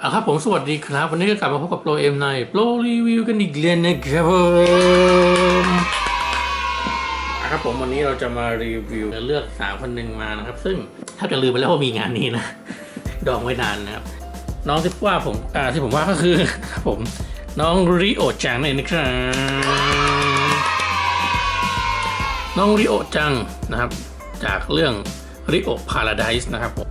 เอาครับผมสวัสดีครับ วันนี้ก็กลับมาพบกับโปรเอ็มในโปรรีวิวกันอีกแล้วนะครับผมเอาครับผมวันนี้เราจะมารีวิวเลือกสาวคนหนึ่งมานะครับ ซึ่งถ้าจะลืมไปแล้วว่ามีงานนี้นะ ดองไว้นานนะครับ น้องที่ว่าผมอ่าที่ผมว่าก็คือผมน้องริโอจังนั่นเองนะครับน้องริโอจังนะครับ จากเรื่องริโอพาราไดส์นะครับผม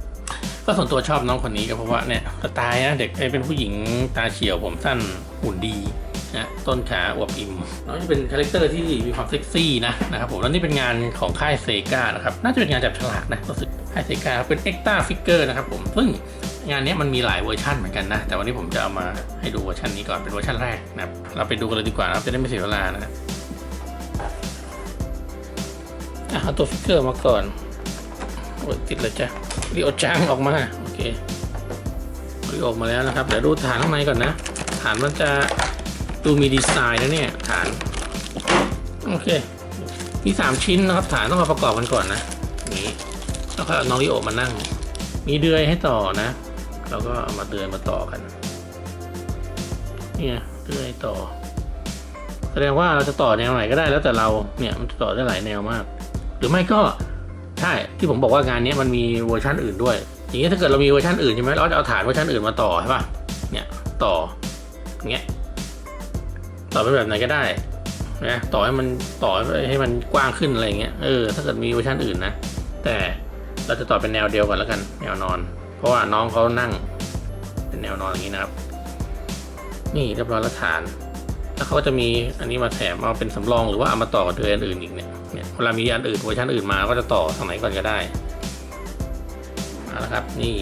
ก็ส่วนตัวชอบน้องคนนี้ก็เพราะว่าเนี่ยสไตล์นะเด็กเป็นผู้หญิงตาเฉียวผมสั้นหุ่นดีนะต้นขาอวบอิ่มน้องจะเป็นคาแรคเตอร์ที่มีความเซ็กซี่นะนะครับผมแล้วนี่เป็นงานของค่ายเซกานะครับน่าจะเป็นงานจับฉลากนะรู้สึกค่ายเซกาเป็นเอ็กต้าฟิกเกอร์นะครับผมซึ่งงานนี้มันมีหลายเวอร์ชันเหมือนกันนะ แต่วันนี้ผมจะเอามาให้ดูเวอร์ชันนี้ก่อนเป็นเวอร์ชันแรกนะครับเราไปดูกันเลยดีกว่านะครับจะได้ไม่เสียเวลานะครับอะเอาตัวฟิกเกอร์มาก่อน โอ้ยติดเลยจ้ะรีโอจังออกมา โอเครีออกมาแล้วนะครับ เดี๋ยวดูฐานข้างในก่อนนะ ฐานมันจะดูมีดีไซน์นะเนี่ย ฐาน โอเค มีสามชิ้นนะครับ ฐานต้องมาประกอบกันก่อนนะ นี้แล้วก็เอาน้องริโอมานั่ง มีเดือยให้ต่อนะเราก็เอามาเดือยมาต่อกัน เนี่ยเดือยต่อ แสดงว่าเราจะต่อแนวไหนก็ได้แล้วแต่เรา เนี่ยมันจะต่อได้หลายแนวมาก หรือไม่ก็ ใช่ที่ผมบอกว่างานนี้มันมีเวอร์ชันอื่นด้วยอย่างนี้ถ้าเกิดเรามีเวอร์ชันอื่นใช่ไหมเราจะเอาฐานเวอร์ชันอื่นมาต่อใช่ป่ะเนี่ยต่ออย่างเงี้ยต่อไปแบบไหนก็ได้นะต่อให้มันต่อให้มันกว้างขึ้นอะไรเงี้ยเออถ้าเกิดมีเวอร์ชันอื่นนะแต่เราจะต่อเป็นแนวเดียวก่อนแล้วกันแนวนอน เพราะว่าน้องเขานั่ง เป็นแนวนอนอย่างนี้นะครับ นี่เรียบร้อยแล้วฐาน แล้วเขาจะมีอันนี้มาแถมมาเป็นสำรองหรือว่าเอามาต่อกับเดือนอื่นอีกเนี่ย เนี่ยเวลามีอันอื่นเวอร์ชันอื่นมาก็จะต่อทางไหนก่อนก็ได้เอาละครับนี่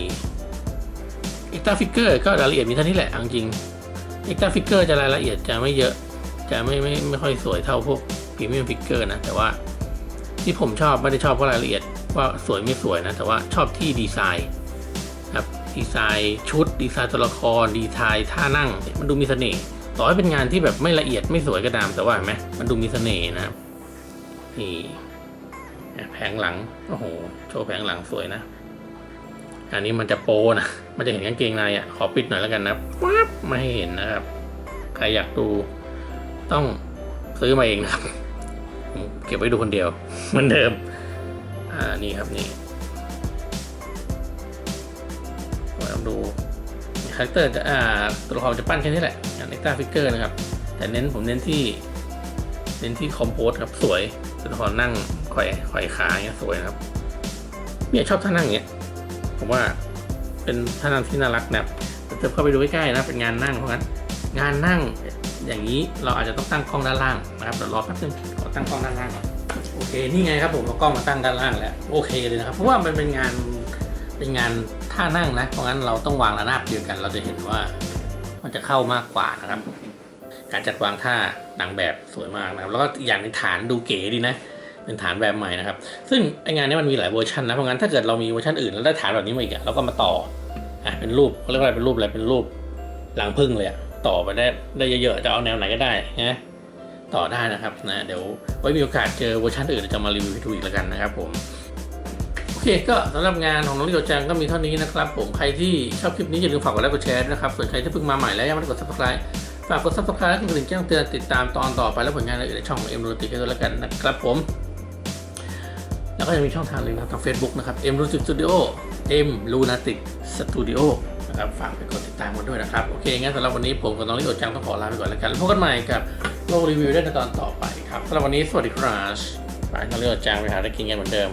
เอ็กตาฟิกเกอร์ก็รายละเอียดมีเท่านี้แหละจริงเอ็กตาฟิกเกอร์จะรายละเอียดจะไม่เยอะจะไม่ไม่ไม่ค่อยสวยเท่าพวกพรีเมียมฟิกเกอร์นะแต่ว่าที่ผมชอบไม่ได้ชอบเพราะรายละเอียดว่าสวยไม่สวยนะแต่ว่าชอบที่ดีไซน์ครับดีไซน์ชุด ดีไซน์ตัวละคร ดีไซน์ท่านั่ง มันดูมีเสน่ห์ต่อให้เป็นงานที่แบบไม่ละเอียดไม่สวยก็ตามแต่ว่าเห็นไหมมันดูมีเสน่ห์นะครับ นี่แผงหลัง โอ้โห โชว์แผงหลังสวยนะ อันนี้มันจะโปนะ มันจะเห็นกางเกงในอะ ขอปิดหน่อยแล้วกันนะวับไม่ให้เห็นนะครับ ใครอยากดูต้องซื้อมาเองนะครับ ผมเก็บไว้ดูคนเดียว เหมือนเดิม อ่า นี่ครับนี่เราดูคาแรคเตอร์จะอ่าตัวละครจะปั้นแค่นี้แหละอย่างเอ็กต a าฟิกเกอร์นะครับ แต่เน้นผมเน้นที่ เน้นที่คอมโพสครับสวย ตัวละครนั่งไข่ไข่ขาอย่างเงี้ยสวยนะครับ เนี่ยชอบท่านั่งเงี้ย ผมว่าเป็นท่านั่งที่น่ารักนะครับเติมเข้าไปดูใกล้ๆนะเป็นงานนั่งเพราะงั้นงานนั่งอย่างนี้เราอาจจะต้องตั้งกล้องด้านล่างนะครับเดี๋ยวรอแป๊บนึงขอตั้งกล้องด้านล่างก่อนโอเคนี่ไงครับผมเอากล้องมาตั้งด้านล่างแล้วโอเคเลยนะครับเพราะว่ามันเป็นงานเป็นงานท่านั่งนะเพราะงั้นเราต้องวางระนาบเดียวกัน เราจะเห็นว่ามันจะเข้ามากกว่านะครับ การจัดวางท่านางแบบสวยมากนะครับ แล้วก็อย่างในฐานดูเก๋ดีนะ เป็นฐานแบบใหม่นะครับ ซึ่งไองานนี้มันมีหลายเวอร์ชันนะเพราะงั้นถ้าเกิดเรามีเวอร์ชันอื่นแล้วได้ฐานแบบนี้มาอีกอะเราก็มาต่ออะเป็นรูปเขาเรียกว่าอะไรเป็นรูปอะไรเป็นรูปหลังพึ่งเลยอะต่อไปได้ได้เยอะๆจะเอาแนวไหนก็ได้นะต่อได้นะครับนะเดี๋ยวไว้มีโอกาสเจอเวอร์ชันอื่นจะมารีวิวให้ดูอีกแล้วกันนะครับผมโอเคก็สำหรับงานของน้องลิโอจังก็มีเท่านี้นะครับ ผมใครที่ชอบคลิปนี้อย่าลืมฝากกดไลค์กดแชร์นะครับ ส่วนใครที่เพิ่งมาใหม่แล้วยังไม่ได้กด subscribe ฝากกด subscribe และกดกระดิ่งแจ้งเตือนติดตามตอนต่อไปและผลงานอื่นในช่องของเอ็มโรติกันด้วยแล้วกันนะครับผม แล้วก็ยังมีช่องทางเลยนะครับทาง Facebook นะครับเอ็มรูติกสตูดิโอเอ็มลูนาติกสตูดิโอนะครับฝากไปกดติดตามกันด้วยนะครับ โอเค งั้นสำหรับวันนี้ผมกับน้องลิโอจังต้องขอลาไปก่อนแล้วกันพบกันใหม่กับโลกรีวิวได้ในตอนต่อไปครับสำหรับวันนี้สวัสดีครับไปน้องลิโอจังไปหาได้กินกันเหมือนเดิม